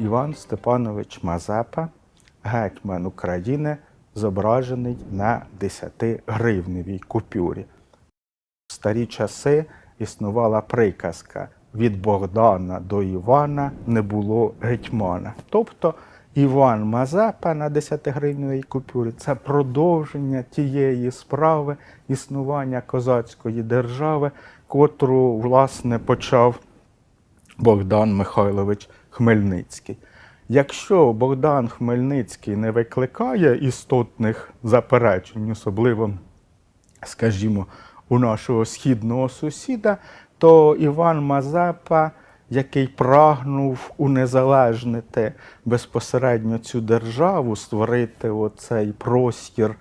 Іван Степанович Мазепа, гетьман України, зображений на 10-гривневій купюрі. В старі часи існувала приказка від Богдана до Івана не було гетьмана. Тобто Іван Мазепа на 10-гривневій купюрі це продовження тієї справи існування козацької держави, котру власне почав Богдан Михайлович Хмельницький. Якщо Богдан Хмельницький не викликає істотних заперечень, особливо, скажімо, у нашого східного сусіда, то Іван Мазепа, який прагнув унезалежнити безпосередньо цю державу, створити оцей простір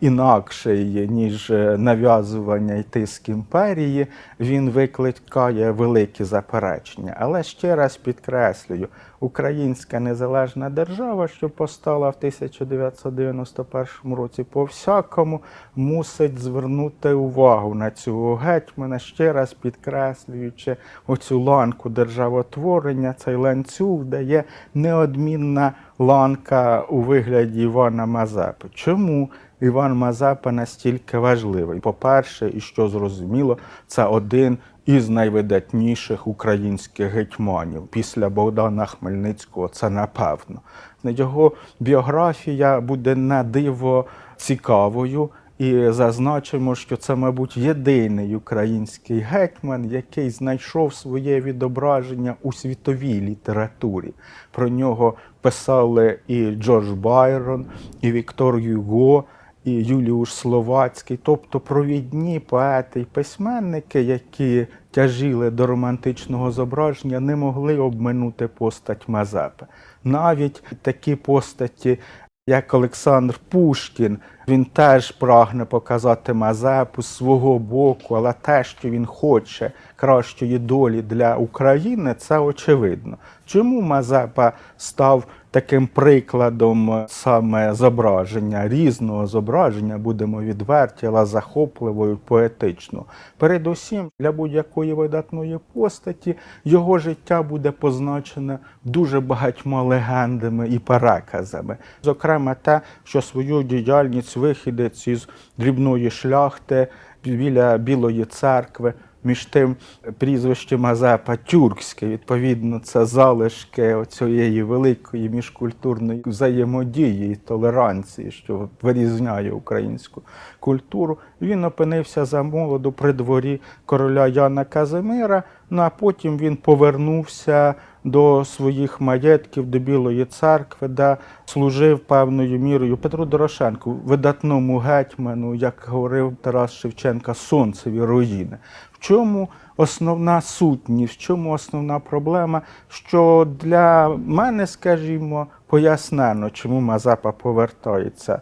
інакший, ніж е, нав'язування і тиск імперії, він викликає великі заперечення. Але ще раз підкреслюю, Українська незалежна держава, що постала в 1991 році, по всякому мусить звернути увагу на цього гетьмана, ще раз підкреслюючи оцю ланку державотворення, цей ланцюг, де є неодмінна ланка у вигляді Івана Мазепи. Чому Іван Мазепа настільки важливий? По-перше, і що зрозуміло, це один із найвидатніших українських гетьманів після Богдана Хмельницького. Це напевно. Його біографія буде на диво цікавою. І зазначимо, що це, мабуть, єдиний український гетьман, який знайшов своє відображення у світовій літературі. Про нього писали і Джордж Байрон, і Віктор Юго, і Юліуш Словацький, тобто провідні поети і письменники, які тяжіли до романтичного зображення, не могли обминути постать Мазепи. Навіть такі постаті, як Олександр Пушкін, він теж прагне показати Мазепу з свого боку, але те, що він хоче кращої долі для України, це очевидно. Чому Мазепа став таким прикладом саме зображення, різного зображення, будемо відверті, але захопливою, поетичного? Передусім, для будь-якої видатної постаті його життя буде позначене дуже багатьма легендами і переказами. Зокрема, те, що свою діяльність вихідець із дрібної шляхти біля Білої церкви. Між тим прізвище Мазепа тюркське, відповідно, це залишки цієї великої міжкультурної взаємодії і толеранції, що вирізняє українську культуру. Він опинився за молоду при дворі короля Яна Казимира. Ну а потім він повернувся до своїх маєтків, до Білої церкви, де служив певною мірою Петру Дорошенку, видатному гетьману, як говорив Тарас Шевченка, сонцеві руїни. В чому основна сутність, в чому основна проблема? Що для мене, скажімо, пояснено, чому Мазепа повертається.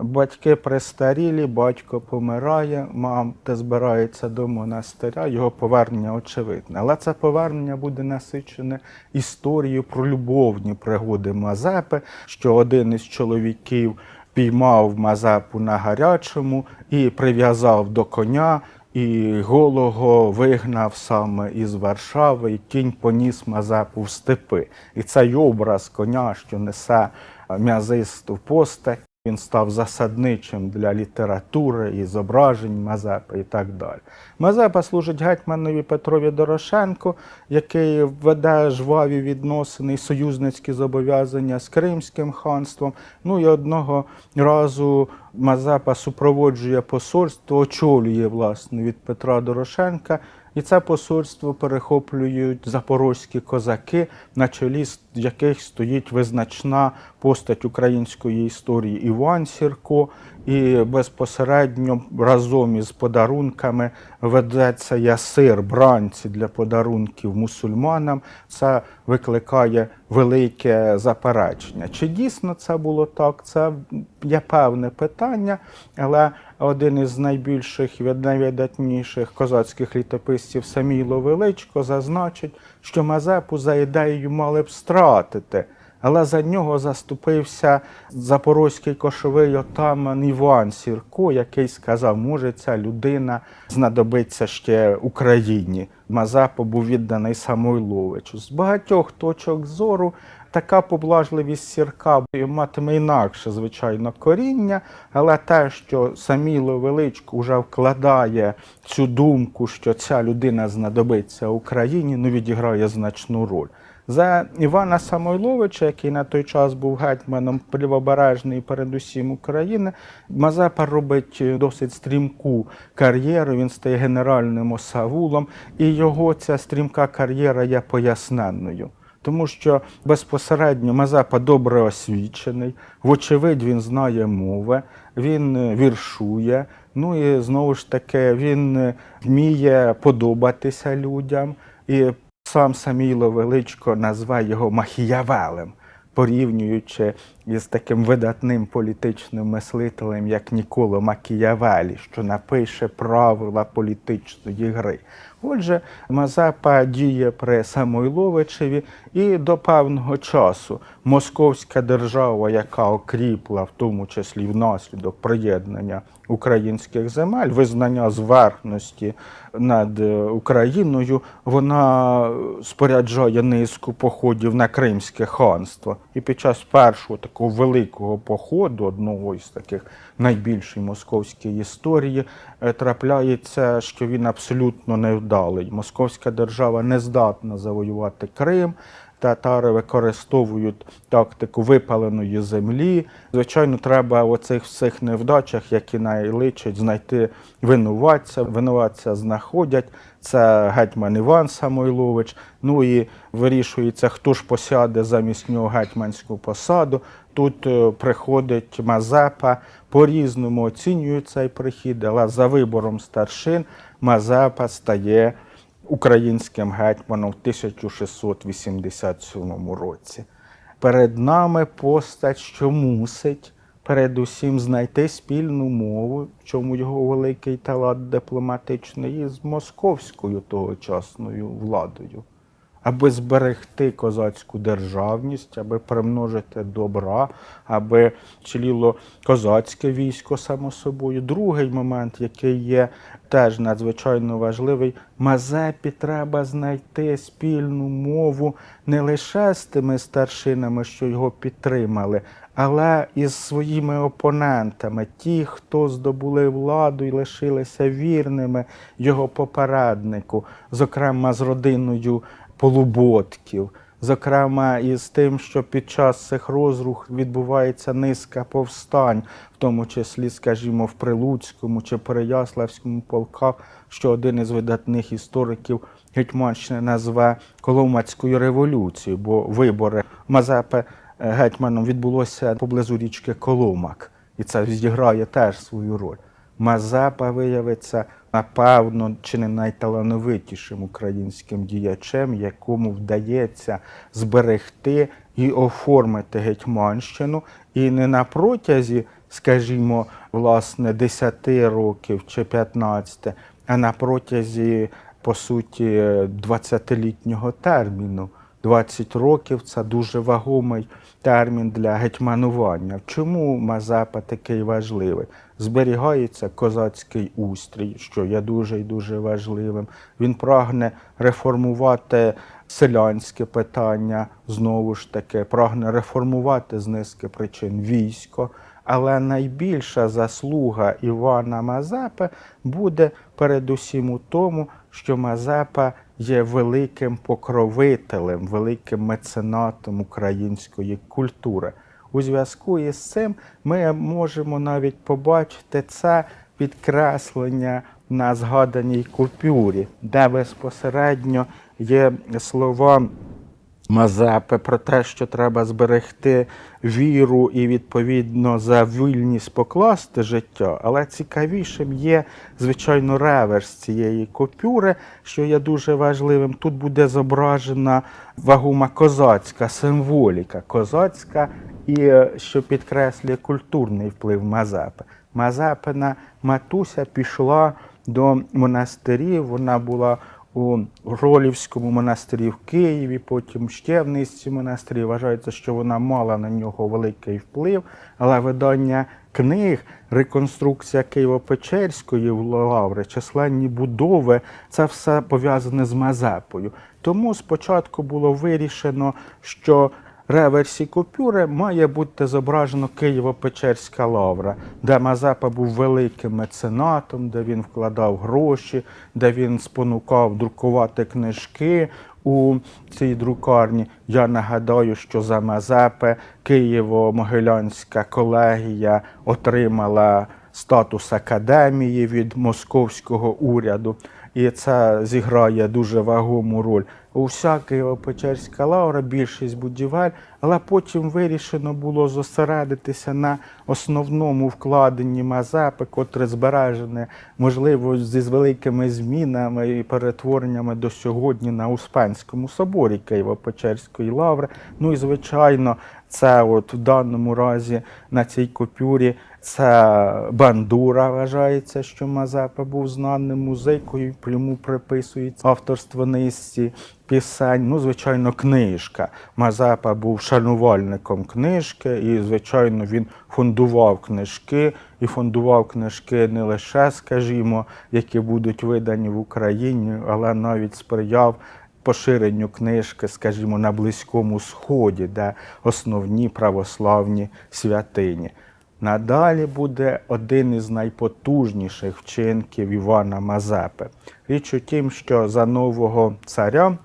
Батьки престарілі, батько помирає, мамка збирається до монастиря, його повернення очевидне. Але це повернення буде насичене історією про любовні пригоди Мазепи, що один із чоловіків піймав Мазепу на гарячому і прив'язав до коня, і голого вигнав саме із Варшави, і кінь поніс Мазепу в степи. І цей образ коня, що несе м'язисту постать. Він став засадничим для літератури і зображень Мазепи і так далі. Мазепа служить гетьманові Петрові Дорошенку, який веде жваві відносини і союзницькі зобов'язання з Кримським ханством. Ну і одного разу Мазепа супроводжує посольство, очолює власне від Петра Дорошенка. І це посольство перехоплюють запорозькі козаки, на чолі яких стоїть визначна постать української історії Іван Сірко. І безпосередньо разом із подарунками ведеться ясир, бранці для подарунків мусульманам. Це викликає велике заперечення. Чи дійсно це було так? Це є певне питання, але один із найбільших і найвидатніших козацьких літописців Саміло Величко зазначить, що Мазепу за ідеєю мали б стратити Але за нього заступився запорозький кошовий отаман Іван Сірко, який сказав, може ця людина знадобиться ще Україні. Мазепа був відданий Самойловичу. З багатьох точок зору така поблажливість сірка матиме інакше, звичайно, коріння, але те, що Саміло Величко вже вкладає цю думку, що ця людина знадобиться Україні, ну відіграє значну роль. За Івана Самойловича, який на той час був гетьманом Лівобережної, передусім України, Мазепа робить досить стрімку кар'єру. Він стає генеральним осавулом, і його ця стрімка кар'єра є поясненною. Тому що безпосередньо Мазепа добре освічений, вочевидь, він знає мови, він е, віршує. Ну і знову ж таки він е, вміє подобатися людям. І сам Саміло Величко назвав його Махіявелем, порівнюючи із таким видатним політичним мислителем, як Ніколо Макіявелі, що напише правила політичної гри. Отже, Мазепа діє при Самойловичеві, і до певного часу московська держава, яка окріпла, в тому числі внаслідок приєднання українських земель, визнання зверхності над е, Україною, вона споряджає низку походів на Кримське ханство. І під час першого такого великого походу, одного із таких найбільшої московської історії, е, трапляється, що він абсолютно невдалий. Московська держава не здатна завоювати Крим. Татари використовують тактику випаленої землі. Звичайно, треба в оцих всіх невдачах, які найличать, знайти винуватця. Винуватця знаходять. Це гетьман Іван Самойлович. Ну і вирішується, хто ж посяде замість нього гетьманську посаду. Тут е, приходить Мазепа, по-різному оцінюють цей прихід, але за вибором старшин Мазепа стає українським гетьманом в 1687 році. Перед нами постать, що мусить передусім знайти спільну мову, в чому його великий талант дипломатичний, із московською тогочасною владою, аби зберегти козацьку державність, аби примножити добра, аби чиліло козацьке військо само собою. Другий момент, який є теж надзвичайно важливий, Мазепі треба знайти спільну мову не лише з тими старшинами, що його підтримали, але і з своїми опонентами, ті, хто здобули владу і лишилися вірними його попереднику, зокрема з родиною полуботків. Зокрема, із тим, що під час цих розрух відбувається низка повстань, в тому числі, скажімо, в Прилуцькому чи Переяславському полках, що один із видатних істориків Гетьманщини назве Коломацькою революцією, бо вибори Мазепи е, гетьманом відбулося поблизу річки Коломак, і це зіграє теж свою роль. Мазепа виявиться, напевно, чи не найталановитішим українським діячем, якому вдається зберегти і оформити Гетьманщину, і не на протязі, скажімо, власне, 10 років чи 15, а на протязі, по суті, 20-літнього терміну. 20 років це дуже вагомий термін для гетьманування. Чому Мазепа такий важливий? Зберігається козацький устрій, що є дуже і дуже важливим. Він прагне реформувати селянське питання, знову ж таки, прагне реформувати з низки причин військо. Але найбільша заслуга Івана Мазепи буде передусім у тому, що Мазепа є великим покровителем, великим меценатом української культури. У зв'язку із цим ми можемо навіть побачити це підкреслення на згаданій купюрі, де безпосередньо є слова. Мазепи про те, що треба зберегти віру і відповідно за вільність покласти життя. Але цікавішим є, звичайно, реверс цієї купюри, що є дуже важливим. Тут буде зображена вагома козацька символіка, козацька і е, що підкреслює культурний вплив Мазепи. Мазепина матуся пішла до монастирів, вона була у Ролівському монастирі в Києві, потім ще в низці монастирів. Вважається, що вона мала на нього великий вплив, але видання книг, реконструкція Києво-Печерської лаври, численні будови це все пов'язане з Мазепою. Тому спочатку було вирішено, що реверсі купюри має бути зображено Києво-Печерська лавра, де Мазепа був великим меценатом, де він вкладав гроші, де він спонукав друкувати книжки у цій друкарні. Я нагадаю, що за Мазепи Києво-Могилянська колегія отримала статус академії від московського уряду, і це зіграє дуже вагому роль. У вся Києво-Печерська лавра, більшість будівель, але потім вирішено було зосередитися на основному вкладенні Мазепи, котре збережене, можливо, зі великими змінами і перетвореннями до сьогодні на Успенському соборі Києво-Печерської лаври. Ну і звичайно, це от в даному разі на цій купюрі це бандура вважається, що Мазепа був знаним музикою, йому приписується авторство низці пісень. Ну, звичайно, книжка. Мазепа був шанувальником книжки, і, звичайно, він фондував книжки, і фондував книжки не лише, скажімо, які будуть видані в Україні, але навіть сприяв поширенню книжки, скажімо, на Близькому Сході, де основні православні святині. Надалі буде один із найпотужніших вчинків Івана Мазепи. Річ у тім, що за нового царя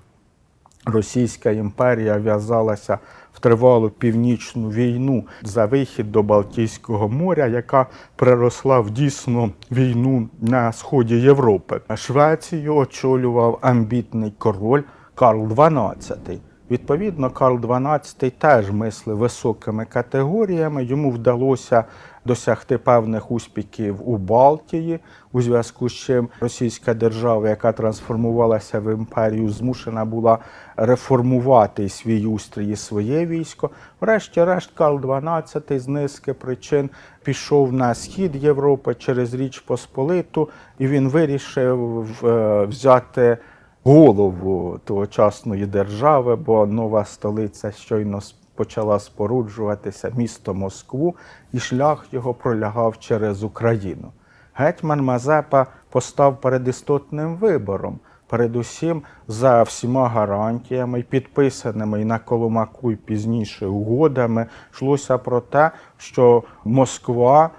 Російська імперія в'язалася в тривалу північну війну за вихід до Балтійського моря, яка переросла в дійсну війну на сході Європи. Швецію очолював амбітний король Карл XII. Відповідно, Карл XII теж мислив високими категоріями. Йому вдалося досягти певних успіхів у Балтії, у зв'язку з чим Російська держава, яка трансформувалася в імперію, змушена була реформувати свій устрій і своє військо. Врешті-решт, Карл XII з низки причин пішов на схід Європи через Річ Посполиту, і він вирішив е, взяти голову тогочасної держави, бо нова столиця щойно почала споруджуватися, місто Москву, і шлях його пролягав через Україну. Гетьман Мазепа постав перед істотним вибором. Передусім, за всіма гарантіями, підписаними і на Коломаку, і пізніше угодами, йшлося про те, що Москва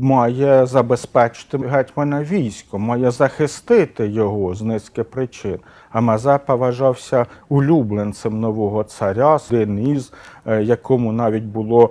має забезпечити гетьмана військо, має захистити його з низки причин. А Мазепа вважався улюбленцем нового царя, із, е, якому навіть було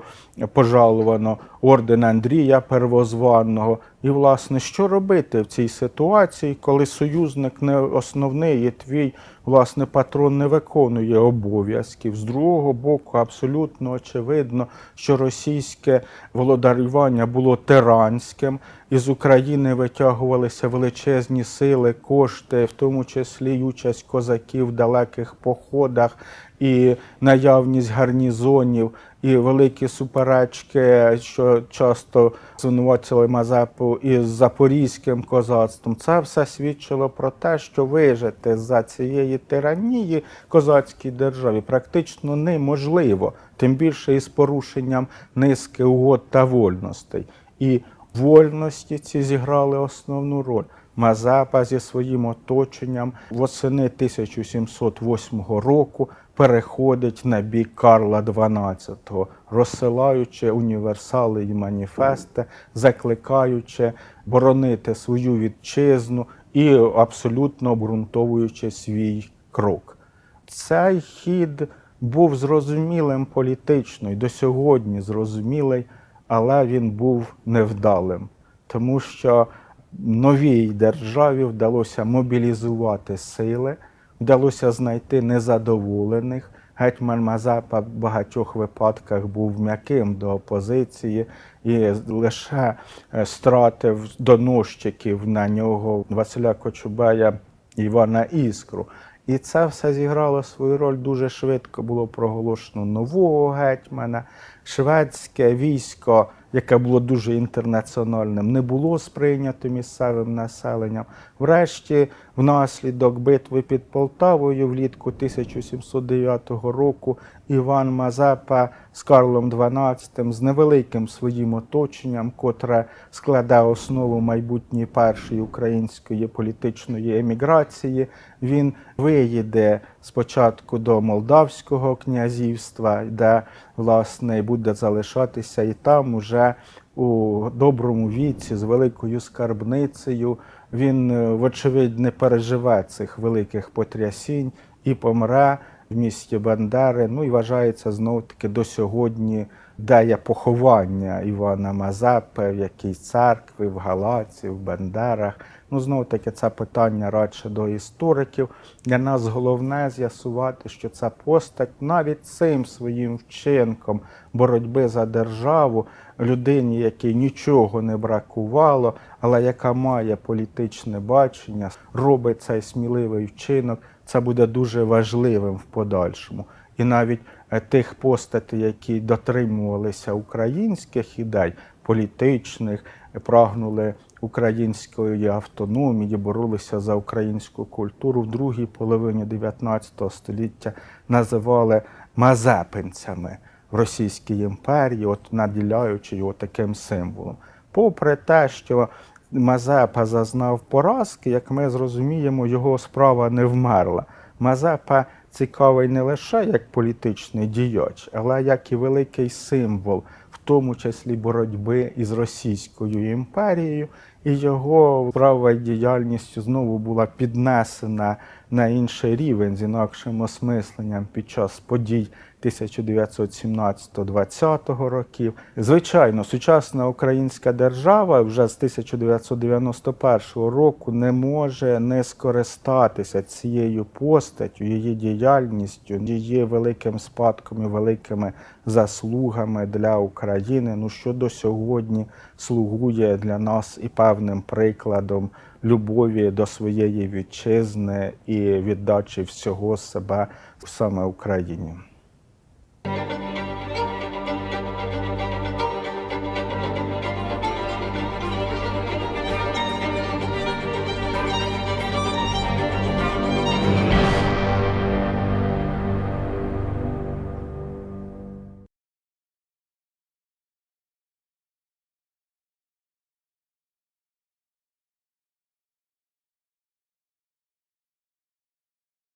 пожаловано орден Андрія Первозваного. І, власне, що робити в цій ситуації, коли союзник не основний і твій власне патрон не виконує обов'язків? З другого боку, абсолютно очевидно, що російське володарювання було тиранським, і з України витягувалися величезні сили, кошти, в тому числі й участь козаків в далеких походах, і наявність гарнізонів, і великі суперечки, що часто звинувачили Мазепу із запорізьким козацтвом. Це все свідчило про те, що вижити за цієї тиранії козацькій державі практично неможливо, тим більше із порушенням низки угод та вольностей. І вольності ці зіграли основну роль. Мазепа зі своїм оточенням восени 1708 року переходить на бік Карла XII, розсилаючи універсали і маніфести, закликаючи боронити свою вітчизну і абсолютно обґрунтовуючи свій крок. Цей хід був зрозумілим політично і до сьогодні зрозумілий, але він був невдалим, тому що новій державі вдалося мобілізувати сили, вдалося знайти незадоволених. Гетьман Мазепа в багатьох випадках був м'яким до опозиції і лише е, стратив доносчиків на нього Василя Кочубея і Івана Іскру. І це все зіграло свою роль дуже швидко. Було проголошено нового гетьмана. Шведське військо яке було дуже інтернаціональним, не було сприйнято місцевим населенням. Врешті, внаслідок битви під Полтавою влітку 1709 року, Іван Мазепа з Карлом XII, з невеликим своїм оточенням, котре складе основу майбутньої першої української політичної еміграції, він виїде спочатку до Молдавського князівства, де власне буде залишатися і там уже у доброму віці з великою скарбницею. Він, е, вочевидь, не переживе цих великих потрясінь і помре в місті Бандери. Ну і вважається знов таки до сьогодні, де є поховання Івана Мазепи, в якій церкві, в Галаці, в Бендерах. Ну, знову таки, це питання радше до істориків. Для нас головне з'ясувати, що ця постать навіть цим своїм вчинком боротьби за державу, людині, якій нічого не бракувало, але яка має політичне бачення, робить цей сміливий вчинок. Це буде дуже важливим в подальшому. І навіть тих постатей, які дотримувалися українських ідей, політичних, прагнули української автономії, боролися за українську культуру в другій половині 19 століття називали мазепинцями в Російській імперії, от наділяючи його таким символом. Попри те, що Мазепа зазнав поразки, як ми зрозуміємо, його справа не вмерла. Мазепа цікавий не лише як політичний діяч, але як і великий символ, в тому числі боротьби із Російською імперією, і його справа і діяльністю знову була піднесена на інший рівень з інакшим осмисленням під час подій 1917-20 років. Звичайно, сучасна українська держава вже з 1991 року не може не скористатися цією постаттю, її діяльністю, її великим спадком і великими заслугами для України. Ну що до сьогодні слугує для нас і певним прикладом любові до своєї вітчизни і віддачі всього себе саме Україні.